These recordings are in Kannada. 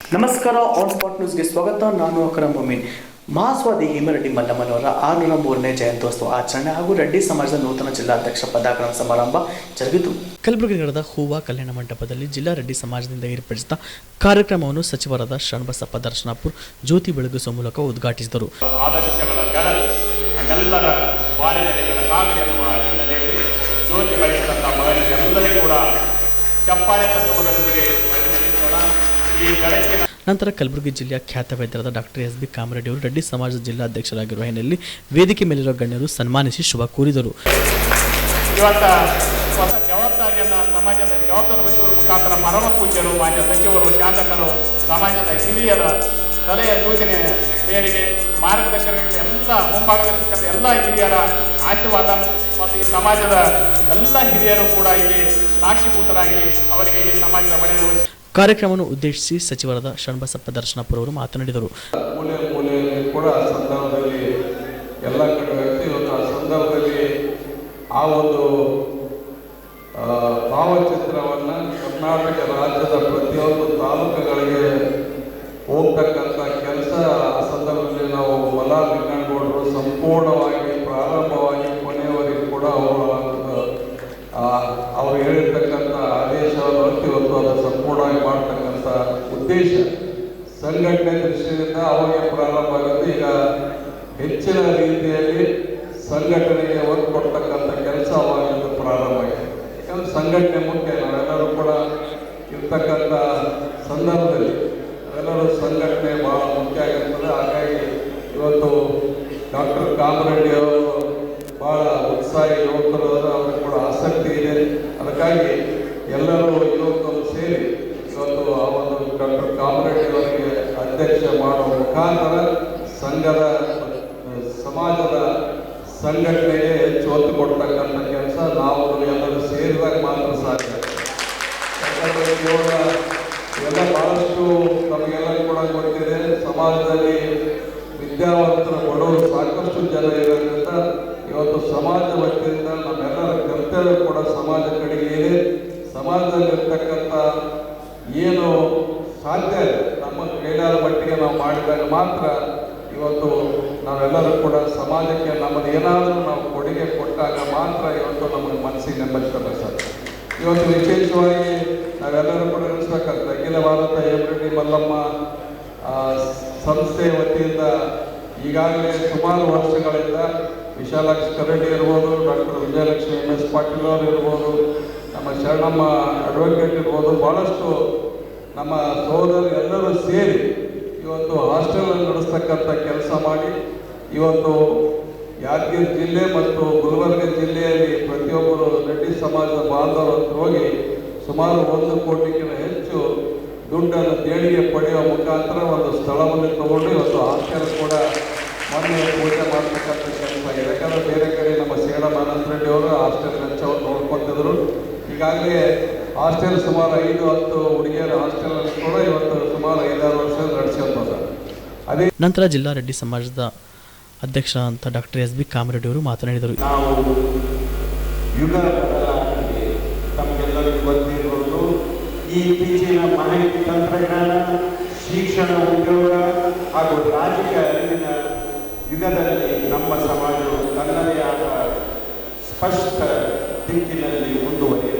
ನಮಸ್ಕಾರ ಆನ್ ಸ್ಪಾಟ್ ನ್ಯೂಸ್ಗೆ ಸ್ವಾಗತ. ನಾನು ಅಕ್ರಮ್ ಮೊಮೀನ್ ಮಹಾಸ್ವಾದಿ ಹೇಮರೆಡ್ಡಿ ಮಲ್ಲಮ್ಮನವರ ಆರುನೂರ ಮೂರನೇ ಜಯಂತ್ಯೋತ್ಸವ ಆಚರಣೆ ಹಾಗೂ ರೆಡ್ಡಿ ಸಮಾಜದ ನೂತನ ಜಿಲ್ಲಾಧ್ಯಕ್ಷ ಪದಾಗ್ರಹಣ ಸಮಾರಂಭ ಜರುಗಿತು. ಕಲಬುರಗಿ ನಗರದ ಹೂವಾ ಕಲ್ಯಾಣ ಮಂಟಪದಲ್ಲಿ ಜಿಲ್ಲಾ ರೆಡ್ಡಿ ಸಮಾಜದಿಂದ ಏರ್ಪಡಿಸಿದ ಕಾರ್ಯಕ್ರಮವನ್ನು ಸಚಿವರಾದ ಶರಣಬಸಪ್ಪ ದರ್ಶನಾಪುರ್ ಜ್ಯೋತಿ ಬೆಳಗಿಸುವ ಮೂಲಕ ಉದ್ಘಾಟಿಸಿದರು. ಆದರ್ಶಗಳ ಗಣ ನಮ್ಮೆಲ್ಲರ ಬಾಲ್ಯಗಳ ಕಾವ್ಯ ಎನ್ನುವ ಹಿನ್ನೆಲೆಯಲ್ಲಿ ಜ್ಯೋತಿ ಬೆಳೆಸಿದಂಥ ಮಹಿಳೆಯರೆಲ್ಲರಿಗೂ ಕೂಡ ಚಪ್ಪಾಳೆ ತತ್ವದೊಂದಿಗೆ ಅಭಿನಂದಿಸೋಣ ಈ ಬೆಳಕಿನ ನಂತರ ಕಲಬುರಗಿ ಜಿಲ್ಲೆಯ ಖ್ಯಾತ ವೈದ್ಯರಾದ ಡಾಕ್ಟರ್ ಎಸ್ ಬಿ ಕಾಮರೆಡ್ಡಿ ಅವರು ರೆಡ್ಡಿ ಸಮಾಜದ ಜಿಲ್ಲಾಧ್ಯಕ್ಷರಾಗಿರುವ ಹಿನ್ನೆಲೆಯಲ್ಲಿ ವೇದಿಕೆ ಮೇಲಿರುವ ಗಣ್ಯರು ಸನ್ಮಾನಿಸಿ ಶುಭ ಕೋರಿದರು. ಸಮಾಜದ ಜವಾಬ್ದಾರಿ ವಹಿಸುವ ಮುಖಾಂತರ ಮರಣ ಪೂಜ್ಯರು ಮಾನ್ಯ ಸಚಿವರು, ಶಾಸಕರು, ಸಮಾಜದ ಹಿರಿಯರ ಸಲಹೆ ಸೂಚನೆ ಮೇರೆಗೆ ಮಾರ್ಗದರ್ಶನಕ್ಕೆ ಎಲ್ಲ, ಮುಂಭಾಗದಲ್ಲಿರ್ತಕ್ಕಂಥ ಎಲ್ಲ ಹಿರಿಯರ ಆಶೀರ್ವಾದ ಮತ್ತು ಈ ಸಮಾಜದ ಎಲ್ಲ ಹಿರಿಯರು ಕೂಡ ಇಲ್ಲಿ ಸಾಕ್ಷಿಭೂತರಾಗಿ ಅವರಿಗೆ ಈ ಸಮಾಜದ ಒಡೆಯ ಕಾರ್ಯಕ್ರಮವನ್ನು ಉದ್ದೇಶಿಸಿ ಸಚಿವರಾದ ಶರಣಬಸಪ್ಪ ದರ್ಶನಪುರ ಅವರು ಮಾತನಾಡಿದರು. ಎಲ್ಲ ಕಡೆ ಇವತ್ತು ಆ ಸಂದರ್ಭದಲ್ಲಿ ಆ ಒಂದು ಭಾವಚಿತ್ರವನ್ನು ಕರ್ನಾಟಕ ರಾಜ್ಯದ ಪ್ರತಿಯೊಂದು ತಾಲೂಕುಗಳಿಗೆ ಹೋಗ್ತಕ್ಕಂಥ ಕೆಲಸ, ಆ ಸಂದರ್ಭದಲ್ಲಿ ನಾವು ಮಲ ಲಿಂಗನಗೌಡರು ಸಂಪೂರ್ಣವಾಗಿ ಪ್ರಾರಂಭವಾಗಿ ಕೊನೆಯವರೆಗೂ ಕೂಡ ಅವರು ಅವರು ಇವತ್ತು ಮಾಡ್ತಕ್ಕಂಥ ಉದ್ದೇಶ ಸಂಘಟನೆ ದೃಷ್ಟಿಯಿಂದ ಅವಾಗ ಪ್ರಾರಂಭ ಆಗುತ್ತೆ. ಈಗ ಹೆಚ್ಚಿನ ರೀತಿಯಲ್ಲಿ ಸಂಘಟನೆಗೆ ಒತ್ತು ಕೊಡ್ತಕ್ಕಂಥ ಕೆಲಸ ಅವಾಗಿಂದ ಪ್ರಾರಂಭ ಆಗಿದೆ. ಯಾಕಂದ್ರೆ ಸಂಘಟನೆ ಮುಖ್ಯ, ನಾವೆಲ್ಲರೂ ಕೂಡ ಇರ್ತಕ್ಕಂಥ ಸಂದರ್ಭದಲ್ಲಿ ಎಲ್ಲರೂ ಸಂಘಟನೆ ಬಹಳ ಮುಖ್ಯ ಆಗಿರ್ತದೆ. ಹಾಗಾಗಿ ಇವತ್ತು ಡಾಕ್ಟರ್ ಕಾಮರೆಡ್ಡಿ ಅವರು ಬಹಳ ಉತ್ಸಾಹಿ ಯುವಕರು ಅವರು ಅವ್ರಿಗೆ ಕೂಡ ಆಸಕ್ತಿ ಇದೆ ಅದಕ್ಕಾಗಿ ಎಲ್ಲರೂ ಯುವಕರು ಸೇರಿ ಇವತ್ತು ಆ ಒಂದು ಡಾಕ್ಟರ್ ಕಾಮರೆಡ್ಡಿ ಅವರಿಗೆ ಅಧ್ಯಕ್ಷ ಮಾಡುವ ಮುಖಾಂತರ ಸಂಘದ ಸಮಾಜದ ಸಂಘಟನೆಗೆ ಹೆಚ್ಚು ಒತ್ತು ಕೊಡ್ತಕ್ಕಂಥ ಕೆಲಸ ನಾವು ಎಲ್ಲರೂ ಸೇರಿದಾಗ ಮಾತ್ರ ಸಾಧ್ಯ. ಎಲ್ಲ ಬಹಳಷ್ಟು ನಮಗೆಲ್ಲ ಕೂಡ ಗೊತ್ತಿದೆ, ಸಮಾಜದಲ್ಲಿ ವಿದ್ಯಾವಂತರ ಬಡವರು ಸಾಕಷ್ಟು ಜನ ಇರೋದ್ರಿಂದ ಇವತ್ತು ಸಮಾಜ ವತಿಯಿಂದ ನಮ್ಮೆಲ್ಲರ ಕರ್ತವ್ಯ ಕೂಡ ಸಮಾಜ ಕಡೆಗೆ ಇದೆ ಸಮಾಜದಲ್ಲಿರ್ತಕ್ಕಂಥ ಏನು ಸಾಧ್ಯ ಇದೆ. ನಮ್ಮ ಕೈಲಾದ ಮಟ್ಟಿಗೆ ನಾವು ಮಾಡಿದಾಗ ಮಾತ್ರ ಇವತ್ತು ನಾವೆಲ್ಲರೂ ಕೂಡ ಸಮಾಜಕ್ಕೆ ನಮ್ಮದು ಏನಾದರೂ ನಾವು ಕೊಡುಗೆ ಕೊಟ್ಟಾಗ ಮಾತ್ರ ಇವತ್ತು ನಮಗೆ ಮನಸ್ಸಿಗೆ ನೆಮ್ಮದಿ ಸರ್ ಇವತ್ತು ವಿಶೇಷವಾಗಿ ನಾವೆಲ್ಲರೂ ಕೂಡ ನೆನೆಸ್ಬೇಕಾಗ್ತದೆ ಅಖಿಲ ಭಾರತ ಎಂ ಮಲ್ಲಮ್ಮ ಸಂಸ್ಥೆ ವತಿಯಿಂದ ಈಗಾಗಲೇ ಸುಮಾರು ವರ್ಷಗಳಿಂದ ವಿಶಾಲಾಕ್ಷಿ ಕರಡಿ ಇರ್ಬೋದು, doctor Vijayalakshmi, M S Patil ಅವರು ಇರ್ಬೋದು, ನಮ್ಮ ಶರಣಮ್ಮ ಅಡ್ವೊಕೇಟ್ ಇರ್ಬೋದು ಭಾಳಷ್ಟು ನಮ್ಮ ಸಹೋದರರು ಎಲ್ಲರೂ ಸೇರಿ ಇವತ್ತು ಹಾಸ್ಟೆಲ್ ನಡೆಸ್ತಕ್ಕಂಥ ಕೆಲಸ ಮಾಡಿ ಇವತ್ತು ಯಾದಗಿರಿ ಜಿಲ್ಲೆ ಮತ್ತು ಗುಲ್ಬರ್ಗ ಜಿಲ್ಲೆಯಲ್ಲಿ ಪ್ರತಿಯೊಬ್ಬರು ರೆಡ್ಡಿ ಸಮಾಜದ ಬಾಂಧವರು ಹೋಗಿ ಸುಮಾರು ಒಂದು ಕೋಟಿಗಿಂತ ಹೆಚ್ಚು ದುಡ್ಡನ್ನು ದೇಣಿಗೆ ಪಡೆಯುವ ಮುಖಾಂತರ ಒಂದು ಸ್ಥಳವನ್ನು ತಗೊಂಡು ಇವತ್ತು ಹಾಸ್ಟೆಲ್ ಕೂಡ ಮೊನ್ನೆ ಪೂಜೆ ಮಾಡ್ತಕ್ಕಂಥ ಕೆಲಸ ಆಗಿದೆ. ಯಾಕಂದ್ರೆ ಬೇರೆ ಕಡೆ ನಮ್ಮ ಸೇಡ ಅನಂತ ರೆಡ್ಡಿ ಅವರು ಹಾಸ್ಟೆಲ್ ವೆಚ್ಚವನ್ನು ನೋಡ್ಕೊತಿದ್ರು ಈಗಾಗಲೇ ಹಾಸ್ಟೆಲ್ ಸುಮಾರು ಐದು ಹತ್ತು ಹುಡುಗಿಯರ ಹಾಸ್ಟೆಲ್ ಕೂಡ ಇವತ್ತು ಸುಮಾರು ಐದಾರು ವರ್ಷ ನಡೆಸ್ಕೊಂತಾರೆ ಅದೇ ನಂತರ ಜಿಲ್ಲಾ ರೆಡ್ಡಿ ಸಮಾಜದ ಅಧ್ಯಕ್ಷ ಅಂತ ಡಾಕ್ಟರ್ ಎಸ್ ಬಿ ಕಾಮರೆಡ್ಡಿ ಅವರು ಮಾತನಾಡಿದರು. ನಾವು ಯುಗ ತಮಗೆಲ್ಲರಿಗೂ ಗೊತ್ತಿರುವುದು ಈ ಇತ್ತೀಚಿನ ಮಾಹಿತಿ ತಂತ್ರಜ್ಞಾನ ಶಿಕ್ಷಣ ಉದ್ಯೋಗ ಹಾಗೂ ರಾಜಕೀಯ ಅರಿವಿನ ಯುಗದಲ್ಲಿ ನಮ್ಮ ಸಮಾಜವು ತನ್ನದೇ ಆದ ಸ್ಪಷ್ಟ ದಿಕ್ಕಿನಲ್ಲಿ ಮುಂದುವರಿಯಬೇಕಾಗಿದೆ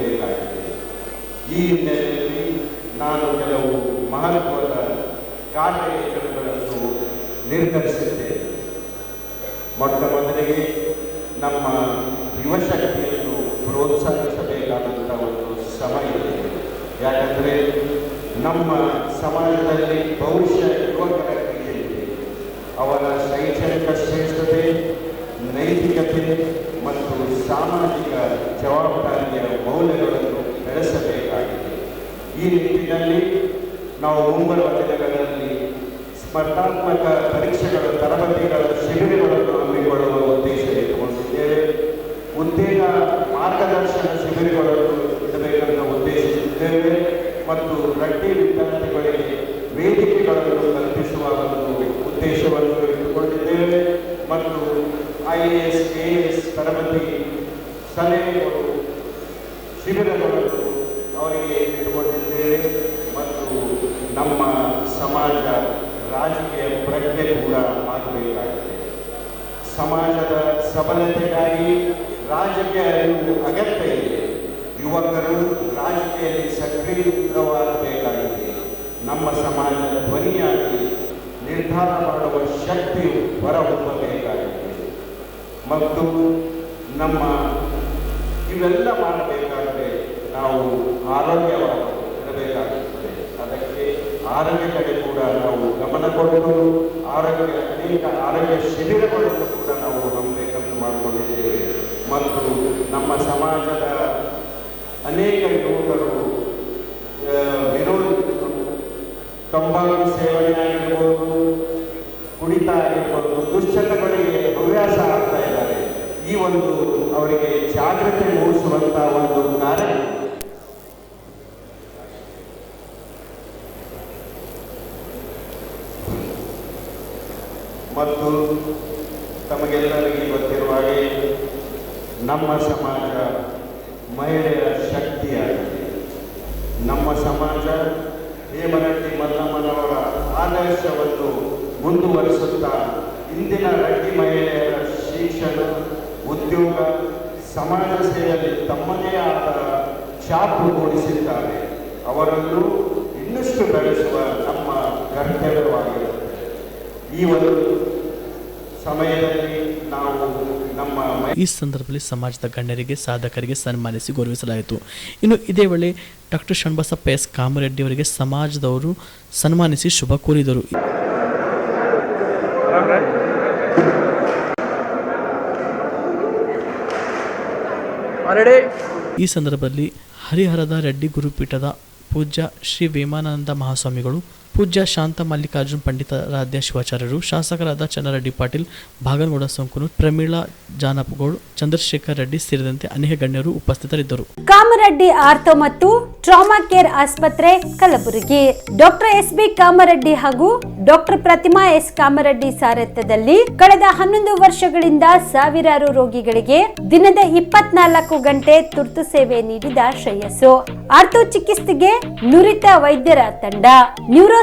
ಈ ಹಿನ್ನೆಲೆಯಲ್ಲಿ ನಾನು ಕೆಲವು ಮಹತ್ವದ ಕಾರ್ಯಗಳನ್ನು ನಿರ್ಧರಿಸಿದ್ದೇನೆ. ಮೊಟ್ಟ ಮೊದಲಿಗೆ ನಮ್ಮ ಯುವಶಕ್ತಿಯನ್ನು ಪ್ರೋತ್ಸಾಹಿಸಬೇಕಾದಂಥ ಒಂದು ಸಮಯ ಇದೆ. ಯಾಕಂದರೆ ನಮ್ಮ ಸಮಾಜದಲ್ಲಿ ಬಹುಶಃ ಯುವಕರ ಇದೆ ಅವರ ಶೈಕ್ಷಣಿಕ ಶ್ರೇಷ್ಠತೆ, ನೈತಿಕತೆ ಮತ್ತು ಸಾಮಾಜಿಕ ಜವಾಬ್ದಾರಿಯ ಮೌಲ್ಯಗಳನ್ನು ಬೆಳೆಸಬೇಕಾಗಿದೆ ಈ ನಿಟ್ಟಿನಲ್ಲಿ ನಾವು ಮುಂಬರುವ ದಿನಗಳಲ್ಲಿ ಸ್ಪರ್ಧಾತ್ಮಕ ಪರೀಕ್ಷೆಗಳ ತರಬೇತಿಗಳ ಶಿಬಿರಗಳನ್ನು ಹಮ್ಮಿಕೊಳ್ಳುವ ಉದ್ದೇಶ ಇಟ್ಟುಕೊಂಡಿದ್ದೇವೆ. ಉದ್ಯೋಗ ಮಾರ್ಗದರ್ಶನ ಶಿಬಿರಗಳನ್ನು ಇಡಬೇಕೆಂದು ಉದ್ದೇಶಿಸಿದ್ದೇವೆ ಮತ್ತು ರಡ್ಡಿ ವಿದ್ಯಾರ್ಥಿಗಳಿಗೆ ವೇದಿಕೆಗಳನ್ನು ಕಲ್ಪಿಸುವ ಒಂದು ಉದ್ದೇಶವನ್ನು ಇಟ್ಟುಕೊಂಡಿದ್ದೇವೆ. ಮತ್ತು I A S K S ತರಬೇತಿ ಸಲಹೆಗಳು ಶಿಬಿರಗಳನ್ನು ಅವರಿಗೆ ಇಟ್ಟುಕೊಂಡಿದ್ದೇವೆ ಮತ್ತು ನಮ್ಮ ಸಮಾಜ ರಾಜಕೀಯ ಪ್ರಜ್ಞೆ ಕೂಡ ಆಗಬೇಕಾಗಿದೆ ಸಮಾಜದ ಸಬಲತೆಗಾಗಿ ರಾಜಕೀಯ ಅರಿವು ಅಗತ್ಯ ಇದೆ. ಯುವಕರು ರಾಜಕೀಯದಲ್ಲಿ ಸಕ್ರಿಯವಾಗಬೇಕಾಗಿದೆ ನಮ್ಮ ಸಮಾಜದ ಧ್ವನಿಯಾಗಿ ನಿರ್ಧಾರ ಮಾಡುವ ಶಕ್ತಿಯು ಹೊರಹೊಮ್ಮಬೇಕಾಗಿದೆ. ಮತ್ತು ನಮ್ಮ ಇವೆಲ್ಲ ಮಾಡಬೇಕಾದರೆ ನಾವು ಆರೋಗ್ಯವಾಗಿ ಅದಕ್ಕೆ ಆರೋಗ್ಯ ಕಡೆ ಕೂಡ ನಾವು ಗಮನ ಕೊಟ್ಟು ಆರೋಗ್ಯ ಅನೇಕ ಆರೋಗ್ಯ ಶಿಬಿರಗಳನ್ನು ಕೂಡ ನಾವು ಹಮ್ಮಿಬೇಕಂತ ಮಾಡಿಕೊಂಡಿದ್ದೇವೆ. ಮತ್ತು ನಮ್ಮ ಸಮಾಜದ ಅನೇಕ ಯುವಕರು ವಿರೋಧ ತಂಬಾಕು ಸೇವನೆ ಆಗಿರ್ಬೋದು, ಕುಡಿತ ಆಗಿರ್ಬೋದು, ದುಶ್ಚಟಗಳಿಗೆ ಹವ್ಯಾಸ ಆಗ್ತಾ ಇದ್ದಾರೆ. ಈ ಒಂದು ಅವರಿಗೆ ಜಾಗ್ರತೆ ಮೂಡಿಸುವಂತ ಒಂದು ಕಾರ್ಯ ಮತ್ತು ತಮಗೆಲ್ಲರಿಗೆ ಗೊತ್ತಿರುವ ಹಾಗೆ ನಮ್ಮ ಸಮಾಜ ಮಹಿಳೆಯರ ಶಕ್ತಿಯಾಗಿದೆ. ನಮ್ಮ ಸಮಾಜ ಹೇಮರಟ್ಟಿ ಮಲ್ಲಮ್ಮನವರ ಆದರ್ಶವನ್ನು ಮುಂದುವರಿಸುತ್ತಾ ಇಂದಿನ ರಟ್ಟಿ ಮಹಿಳೆಯರ ಶಿಕ್ಷಣ, ಉದ್ಯೋಗ, ಸಮಾಜ ಸೇವೆಯಲ್ಲಿ ತಮ್ಮದೇ ಆದ ಛಾಪು ಮೂಡಿಸಿದ್ದಾರೆ. ಅವರನ್ನು ಇನ್ನಷ್ಟು ಬೆಳೆಸುವ ನಮ್ಮ ಕರ್ತವ್ಯವಾಗಿರುತ್ತದೆ ಈ ಒಂದು ಸಮಯದಲ್ಲಿ ನಾವು ನಮ್ಮ ಈ ಸಂದರ್ಭದಲ್ಲಿ ಸಮಾಜದ ಗಣ್ಯರಿಗೆ ಸಾಧಕರಿಗೆ ಸನ್ಮಾನಿಸಿ ಗೌರವಿಸಲಾಯಿತು. ಇನ್ನು ಇದೇ ವೇಳೆ ಡಾಕ್ಟರ್ ಶಣ್ಬಸಪ್ಪ ಎಸ್ ಕಾಮರೆಡ್ಡಿ ಅವರಿಗೆ ಸಮಾಜದವರು ಸನ್ಮಾನಿಸಿ ಶುಭ ಕೋರಿದರು. ಈ ಸಂದರ್ಭದಲ್ಲಿ ಹರಿಹರದ ರೆಡ್ಡಿ ಗುರುಪೀಠದ ಪೂಜ್ಯ ಶ್ರೀ ವೇಮಾನಂದ ಮಹಾಸ್ವಾಮಿಗಳು ಪೂಜ್ಯ ಶಾಂತ ಮಲ್ಲಿಕಾರ್ಜುನ್ ಪಂಡಿತಾರಾಧ್ಯ ಶಿವಾಚಾರ್ಯರು, ಶಾಸಕರಾದ ಚನ್ನರೆಡ್ಡಿ ಪಾಟೀಲ್, ಭಾಗನಗೌಡ ಸೋಂಕುನು ಪ್ರಮೀಳಾ ಜಾನಪಗೌಡ್ ಚಂದ್ರಶೇಖರ್ ರೆಡ್ಡಿ ಸೇರಿದಂತೆ ಅನೇಕ ಗಣ್ಯರು ಉಪಸ್ಥಿತರಿದ್ದರು. ಕಾಮರೆಡ್ಡಿ ಆರ್ಥೋ ಮತ್ತು ಟ್ರಾಮಾ ಕೇರ್ ಆಸ್ಪತ್ರೆ Kalaburagi. Doctor S B Kamareddy ಹಾಗೂ ಡಾಕ್ಟರ್ ಪ್ರತಿಮಾ ಎಸ್ ಕಾಮರೆಡ್ಡಿ ಸಾರಥ್ಯದಲ್ಲಿ ಕಳೆದ ಹನ್ನೊಂದು ವರ್ಷಗಳಿಂದ ಸಾವಿರಾರು ರೋಗಿಗಳಿಗೆ ದಿನದ ಇಪ್ಪತ್ನಾಲ್ಕು ಗಂಟೆ ತುರ್ತು ಸೇವೆ ನೀಡಿದ ಶ್ರೇಯಸ್ಸು. ಆರ್ಥೋ ಚಿಕಿತ್ಸೆಗೆ ನುರಿತ ವೈದ್ಯರ ತಂಡ. Neuro